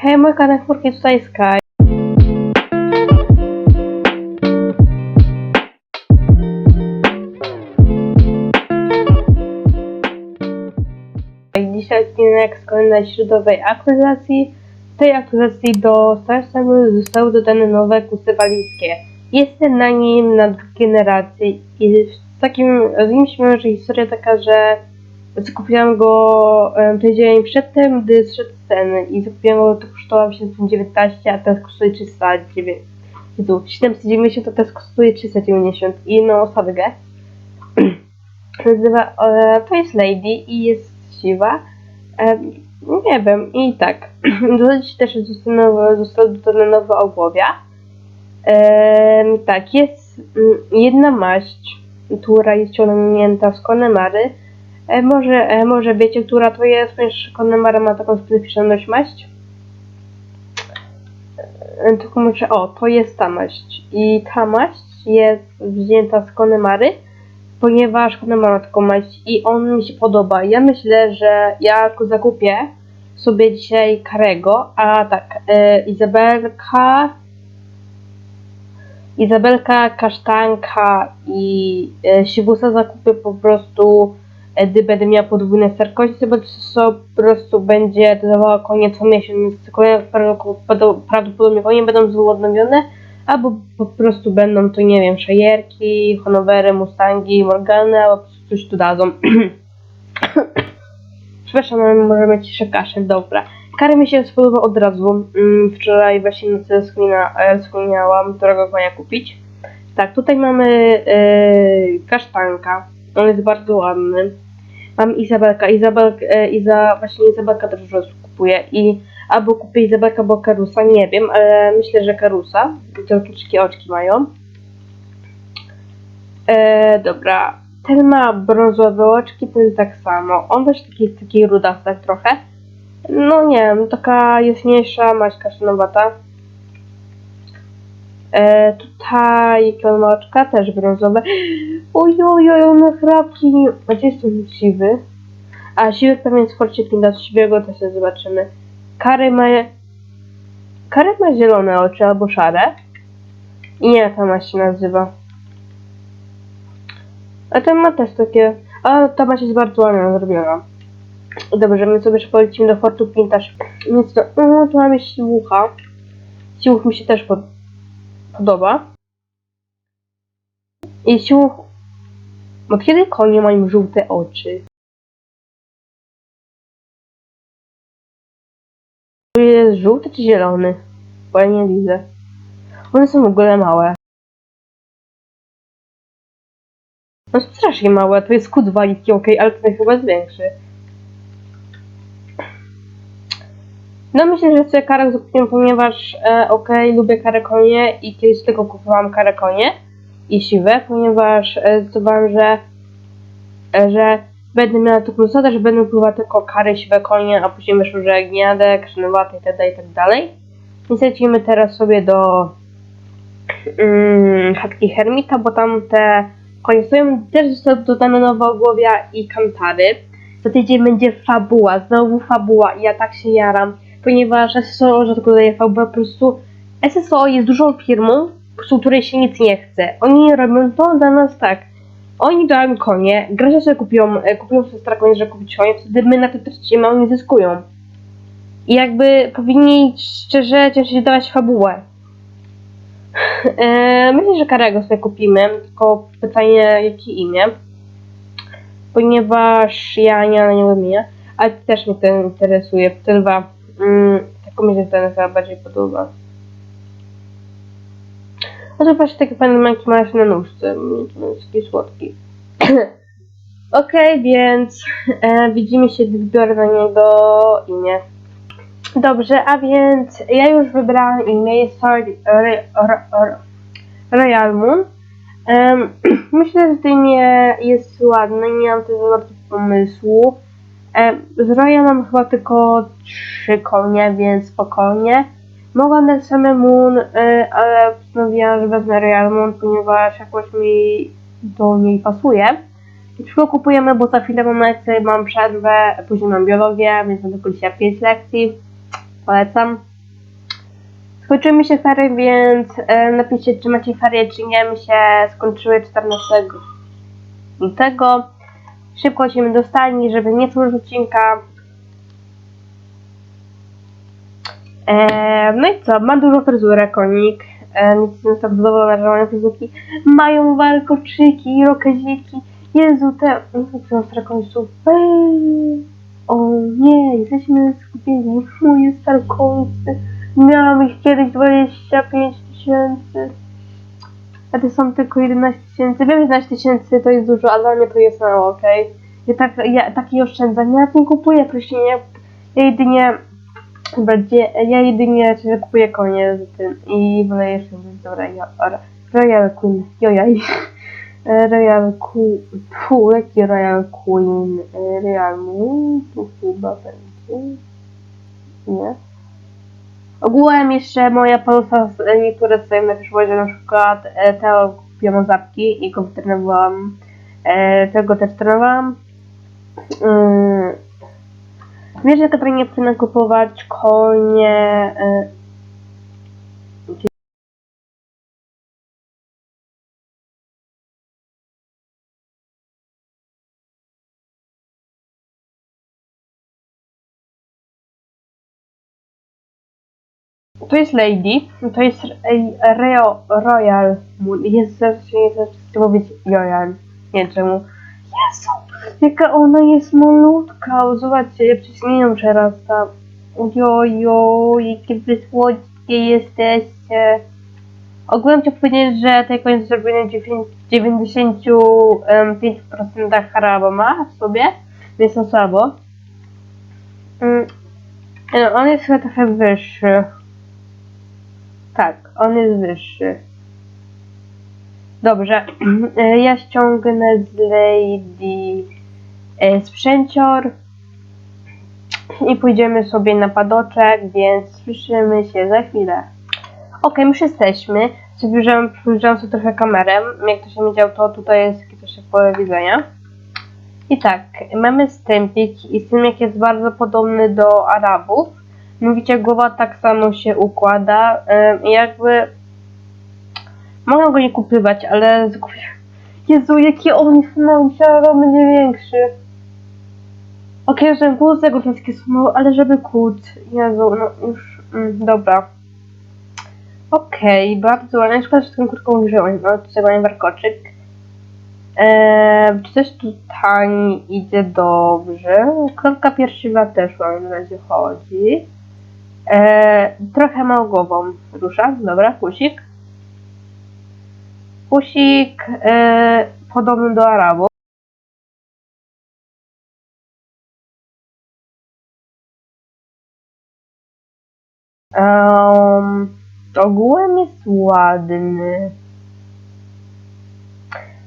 Hej, mój kanał Furki, tutaj Sky. Dzisiaj odcinek z kolejnej środowej aktualizacji. W tej aktualizacji do Starsamu zostały dodane nowe kusy walijskie. Jestem na nim na drugiej generacji i z takim, z nim się historia taka, że Zakupiłam go em, tydzień przedtem, gdy zszedł z ceny i zakupiłam go, to kosztowało 719, a teraz kosztuje 309. Jezu, 790, a teraz kosztuje 390 i jedną osadgę. Nazywa, e, to jest Lady i jest siwa. E, nie wiem, i tak. Dodać też zostało dodane nowe ogłowia. E, tak, jest mm, jedna maść, która jest ciągnięta z Konemary. E, może, e, może wiecie, która to jest, ponieważ Connemara ma taką specyficzną maść. E, tylko muszę, o, to jest ta maść. I ta maść jest wzięta z Connemary, ponieważ Connemara ma taką maść i on mi się podoba. Ja myślę, że ja zakupię sobie dzisiaj Karego, a tak, e, Izabelka, Izabelka, Kasztanka i e, zakupię po prostu gdy będę miała podwójne sterkości, bo to po prostu będzie dodawała konie co miesiąc, konie prawdopodobnie- konie będą złodnowione, albo po prostu będą to, nie wiem, szajerki, honowery, mustangi, morgany, albo po coś tu dadzą. Przepraszam, ale może mieć jeszcze kaszel, dobra. Kary mi się spodobał od razu. Mm, Wczoraj właśnie nocy screena, e, screeniałam, którego konia kupić. Tak, tutaj mamy e, kasztanka. On jest bardzo ładny. Mam Izabelka. Izabelka, e, Iza, właśnie Izabelka też dużo kupuje. I albo kupię Izabelka, albo Karusa, nie wiem, ale myślę, że Karusa. Te takie oczki mają. E, dobra. Ten ma brązowe oczki, ten tak samo. On też taki, taki rudastek trochę. No nie wiem, taka jaśniejsza, maśka szanowata. E, tutaj jakie on ma oczka, też brązowe. Ojoj, on ma chrapki. A gdzie jest ten siwy? A siwy pewnie jest sporcie kinda siwego, to sobie zobaczymy. Kary ma... Kary ma zielone oczy albo szare. I nie, ta ma się nazywa. A ten ma też takie... A ta ma się jest bardzo ładnie zrobiona. Dobrze, my sobie jeszcze polecimy do Fortu Pintaż. Więc to... O, tu mamy siłucha. Siłuch mi się też pod podoba. I siłuch... Od kiedy konie mają żółte oczy? To jest żółty czy zielony? Bo ja nie widzę. One są w ogóle małe. No strasznie małe, to jest kut waliki, okej, ale ten chyba jest większy. No myślę, że sobie karę zakupiłem, ponieważ e, okej, lubię karę konie i kiedyś tylko kupowałam karę konie i siwe, ponieważ e, zdecydowałam, że, e, że będę miała taką zasadę, że będę pływać tylko kary siwe konie, a później wyszło, że gniadek, krzynowate itd. itd. Więc lecimy teraz sobie do mm, chatki Hermita, bo tam te konie stoją, też zostały dodane nowe ogłowia i kantary. Za tydzień będzie fabuła, znowu fabuła i ja tak się jaram, ponieważ SSO rzadko daje fabułę, po prostu SSO jest dużą firmą, po prostu której się nic nie chce. Oni robią to dla nas tak. Oni dają konie, gracze sobie kupią, e, kupią sobie stara konie, kupić konie, wtedy my na to tracimy, a oni zyskują. I jakby powinni szczerze się dawać fabułę. E, myślę, że Karego sobie kupimy, tylko pytanie jakie imię. Ponieważ ja nie na niego imię, ale też mnie ten interesuje. Te dwa. Mm, taką mi się ten chyba bardziej podoba. No to właśnie takie fajne manki masz na nóżce. To jest taki słodki. Okej, więc e, widzimy się, gdy wybiorę na niego imię. Dobrze, a więc ja już wybrałam imię, jest Royal Moon. Em, myślę, że to imię jest ładne, nie mam tutaj za bardzo pomysłu. Em, z Roya mam chyba tylko trzy konie, więc spokojnie. Mogłam dać same Moon, e, ale postanowiłam, że wezmę Royal Moon, ponieważ jakoś mi do niej pasuje. Tylko kupujemy, bo za chwilę mam lekcję, mam przerwę, później mam biologię, więc mam tylko dzisiaj 5 lekcji. Polecam. Skończyły mi się ferie, więc e, napiszcie, czy macie ferie, czy nie. Mi się skończyły 14 lutego. Szybko się dostali, żeby nie tworzyć odcinka. E, no i co? Ma dużo fryzurę konik. E, nic nie jestem zadowolona, że mają fryzurki. Mają warkoczyki, rokaziki. Jezu, te... To końców. O nie, jesteśmy skupieni. Moje starkońcy. Miałam ich kiedyś 25 tysięcy. A to są tylko 11 tysięcy. Wiem, że 11 tysięcy to jest dużo, ale dla mnie to jest mało, okej? Ja tak, ja taki oszczędzam. Ja nie kupuję proszę nie. Ja jedynie będzie, ja jedynie czy kupuję konie z tym i wolę jeszcze dobra, ja, Royal Queen, jojaj. E, Royal Queen, fu, jaki Royal Queen, E, Royal Moon, tu chyba będzie, nie. Ogółem jeszcze moja polusa, niektóre sobie na na przykład e, Teo kupiłam zapki i go trenowałam, e, tego też trenowałam. Mm. Wiesz, że Katarzynie chcę kupować konie. To jest Lady, to jest Reo, Royal Moon. Jest zawsze nie chcę mówić Royal. Nie wiem czemu. Jezu, jaka ona jest malutka. Zobaczcie, ja przez nią przerasta. Ojojo, jakie wy słodkie jesteście. Ogółem chcę powiedzieć, że te konie zrobione w 95% haraba ma w sobie, więc to słabo. Mm, no, On jest chyba trochę wyższy. Tak, on jest wyższy. Dobrze, e, ja ściągnę z Lady e, sprzęcior i pójdziemy sobie na padoczek, więc słyszymy się za chwilę. Ok, już jesteśmy. Przybliżyłam, przybliżyłam sobie trochę kamerę. Jak to się widział, to tutaj jest takie coś jak pole widzenia. I tak, mamy stępik i stępik jest bardzo podobny do Arabów. Mówicie, głowa tak samo się układa. Jakby mogę go nie kupywać, ale. Jezu, jaki on jest mały, że będzie większy. Okej, że głos tego takie mały, ale żeby kut. Jezu, no już, mm, dobra. Okej, bardzo ładnie. Szkoda, że tą kurtką użyłem. No, mamy warkoczyk. Eee, czy coś tutaj idzie dobrze? Kropka piersiwa też mam na razie chodzi. Eee, trochę mało głową rusza. Dobra, kusik. Kusik eee, podobny do Arabu. Um, ogółem jest ładny.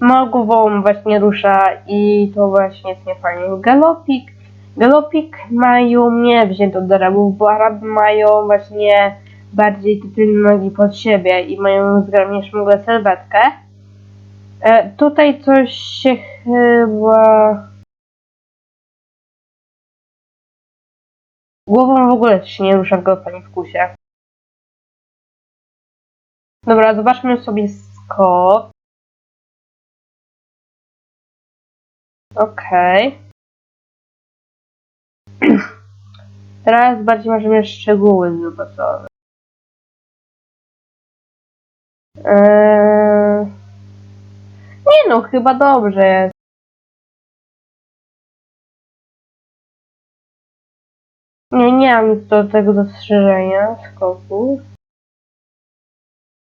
Ma głową właśnie rusza i to właśnie jest niefajnie. Galopik. Galopik mają nie wzięto do Arabów, bo Araby mają właśnie bardziej te tylne nogi pod siebie i mają zgrabniejszą sylwetkę. E, tutaj coś się chyba... Głową w ogóle się nie rusza w galopanie w kusie. Dobra, zobaczmy sobie skok. Okej. Teraz bardziej możemy szczegóły zobaczyć. Eee... Nie no, chyba dobrze jest. Nie, nie mam nic do tego zastrzeżenia skoku.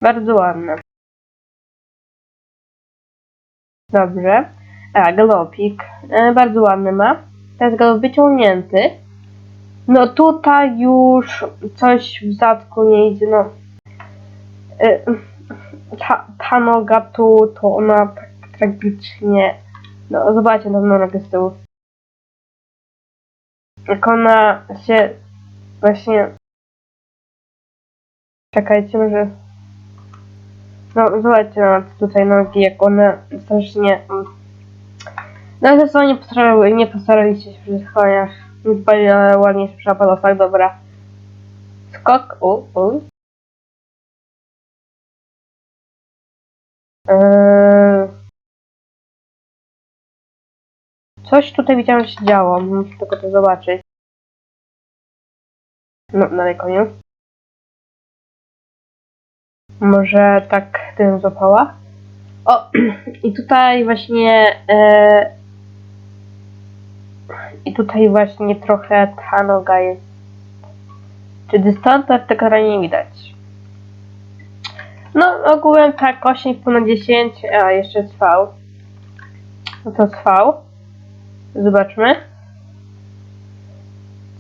Bardzo ładne. Dobrze. A, galopik. E, bardzo ładny ma. Teraz galop wyciągnięty. No tutaj już coś w zadku nie idzie, no. E, ta, ta noga tu, to ona tak tragicznie... No, zobaczcie na nogę z tyłu. Jak ona się właśnie... Czekajcie, może... No, zobaczcie na tutaj nogi, jak one strasznie... No, zresztą nie postarali, nie postarali się przy koniach. Zupełnie ładnie się tak dobra. Skok, u, u. E, coś tutaj widziałem się działo, muszę tylko to zobaczyć. No, daleko nie. Może tak tym złapała? O, i tutaj właśnie e, i tutaj właśnie trochę ta noga jest czy dystans tego nie widać. No ogółem tak 8,5 na 10, a jeszcze trwał. No to trwał. Zobaczmy.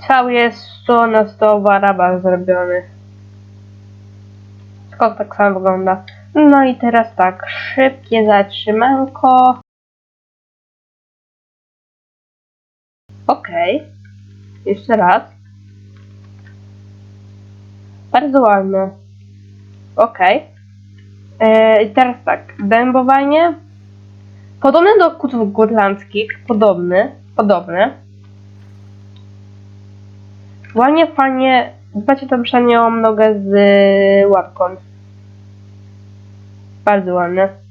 Cały jest 100 na 100 w Arabach zrobiony. Skok tak samo wygląda. No i teraz tak, szybkie zatrzymanko. Okej. Jeszcze raz. Bardzo ładne. Okej. E, teraz tak, dębowanie. Podobne do kutów górlandzkich. Podobny. Podobny. Ładnie, fajnie. Dbacie tam przenią nogę z łapką. Bardzo ładne.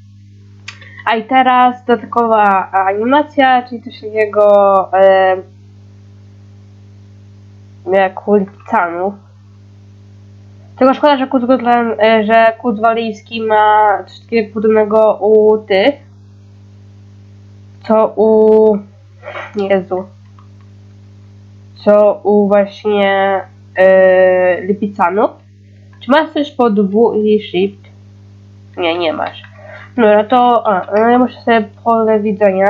A i teraz dodatkowa animacja, czyli coś takiego e, jak u Lipicanów. Tylko szkoda, że kut, Gotland, e, że kut walijski ma coś takiego podobnego u tych, co u... Jezu. Co u właśnie e, Lipicanów. Czy masz coś po W i Shift? Nie, nie masz. No to a, no ja muszę sobie pole widzenia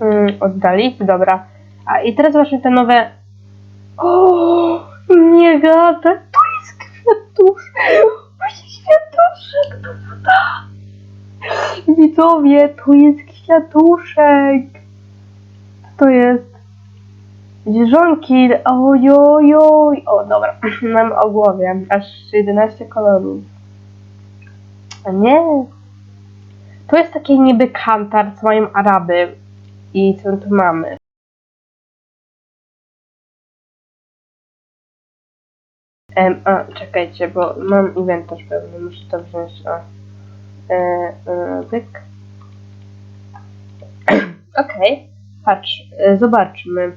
mm, oddalić. Dobra. A i teraz zobaczmy te nowe. O, nie gada. To jest kwiatusz. Właśnie kwiatuszek. To woda. Widzowie, to jest kwiatuszek. To jest? Wieżonki. Ojojoj. O, dobra. Mam o głowie. Aż 11 kolorów. Nie. To jest taki niby kantar, co mają Araby. I co tu mamy? Em, a, czekajcie, bo mam inwentarz pewny, muszę to wziąć. O. E, e. Okej, patrz, e, zobaczmy.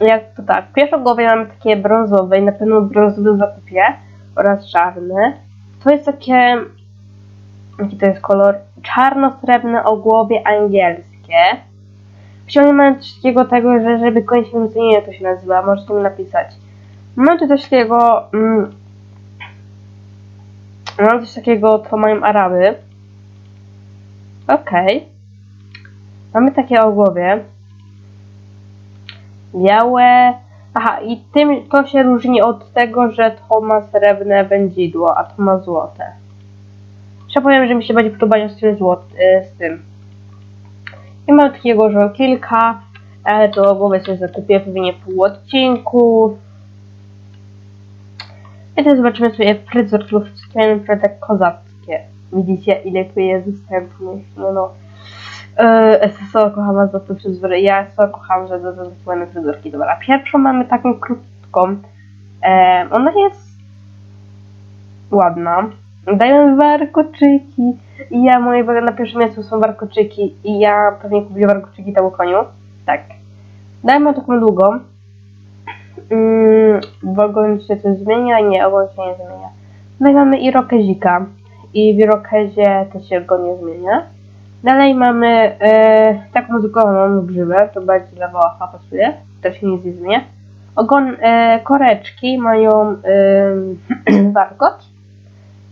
Jak to tak, w pierwszej głowie mamy takie brązowe i na pewno brązowe w zakupie oraz czarne. To jest takie jaki to jest kolor? Czarno-srebrne o głowie angielskie. Coś takiego tego, że żeby kończyć nie to się nazywa, możecie mi napisać. Mamy tu coś takiego, mm, mamy coś takiego, co mają Araby. Okej. Mamy takie o głowie. Białe. Aha, i tym to się różni od tego, że to ma srebrne wędzidło, a to ma złote. Jeszcze powiem, że mi się będzie podobać z tym z tym. I mam takiego, że kilka, ale to głowę sobie zakupię pewnie pół odcinku. I teraz zobaczymy sobie tu wszystkie mamy naprawdę kozackie. Widzicie, ile tu jest dostępnych. No no. Yy, SSO kocham za to fryzury. Ja SSO kocham, że za to mamy fryzurki. Dobra, pierwszą mamy taką krótką. E, ona jest ładna. Dają warkoczyki. I ja, moje na pierwszym miejscu są warkoczyki. I ja pewnie kupię warkoczyki temu koniu. Tak. Dajmy taką długą. Mm, w ogon się coś zmienia? Nie, ogon się nie zmienia. I mamy irokezika. I w irokezie też się go nie zmienia. Dalej mamy e, taką zwykłą grzywę, to bardziej dla wołacha pasuje, to się nie zmienia. Ogon e, koreczki mają e.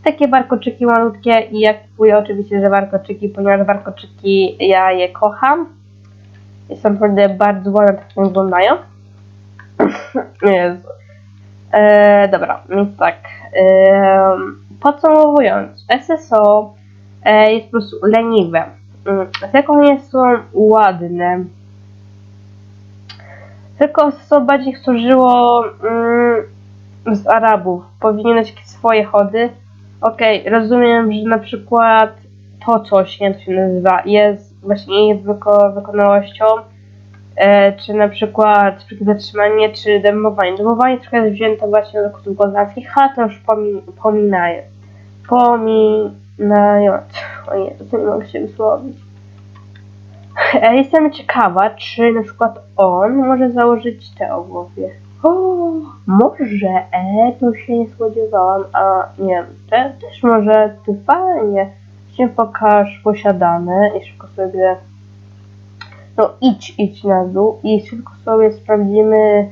Takie warkoczyki malutkie i ja kupuję oczywiście, że warkoczyki, ponieważ warkoczyki ja je kocham. I są naprawdę bardzo ładne, tak wyglądają. Jezu. E, dobra, więc tak. E, podsumowując, SSO e, jest po prostu leniwe. Mm, Tylko nie są ładne. Tylko SSO bardziej służyło mm, z Arabów. Powinien mieć swoje chody. Okej, rozumiem, że na przykład to coś, nie to się nazywa, jest właśnie jest wyko wykonałością e, czy na przykład zatrzymanie, czy demowanie. Demowanie trochę jest wzięte właśnie do kutów goznackich, ale to już pomi pominaję. Pomi na J. O Jezu, nie mogę się wysłowić. E, Jestem ciekawa, czy na przykład on może założyć te ogłowie. O, może, e, to się nie spodziewałam, a nie te, też może, to fajnie. Się pokaż posiadane i szybko sobie, no idź, idź na dół i szybko sobie sprawdzimy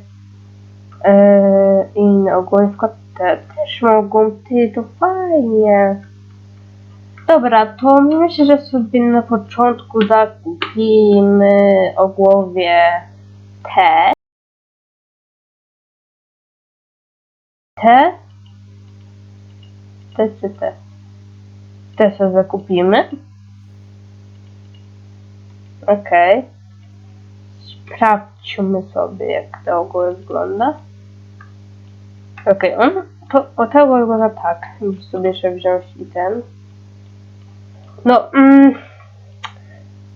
e, inne przykład te też mogą, ty, to fajnie. Dobra, to myślę, że sobie na początku zakupimy o głowie te. Te. Te czy te? Te sobie zakupimy. Okej. Sprawdźmy sobie, jak to ogóle wygląda. Okej, on to o tego wygląda tak. Muszę sobie jeszcze wziąć i ten. No, mm,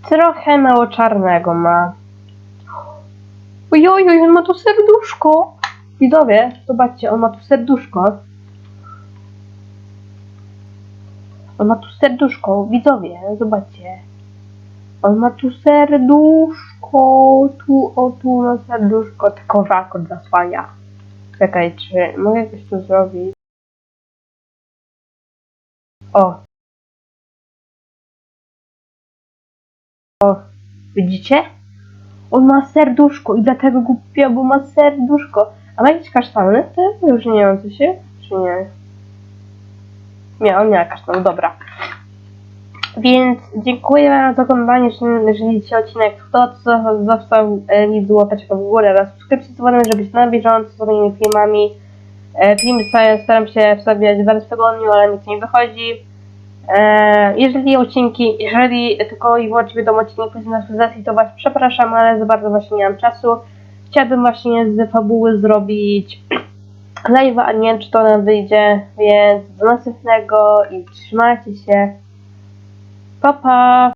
trochę mało czarnego ma. Ojoj, on ma tu serduszko. Widzowie, zobaczcie, on ma tu serduszko. On ma tu serduszko, widzowie, zobaczcie. On ma tu serduszko, tu, o tu ma serduszko, tylko żak zasłania. Czekaj, czy mogę jakoś to zrobić? O. O, widzicie? On ma serduszko i dlatego głupio, bo ma serduszko. A ma jakieś kasztany? Wiem, co się? Czy nie? Nie, on nie ma kasztanu, dobra. Więc dziękuję za oglądanie. Jeżeli- Ci odcinek to co został e, mi łapeczkę w górę oraz subskrypcję dzwonem, żeby być na bieżąco z moimi filmami. E, Filmy staram- się wstawiać dwa razy w tygodniu, ale nic nie wychodzi. E, jeżeli odcinki, jeżeli tylko i wyłącznie będą odcinki personalizacji, to Was przepraszam, ale za bardzo właśnie nie mam czasu. Chciałabym właśnie z fabuły zrobić live'a, a nie wiem czy to nam wyjdzie, więc do następnego i trzymajcie się. Pa, pa!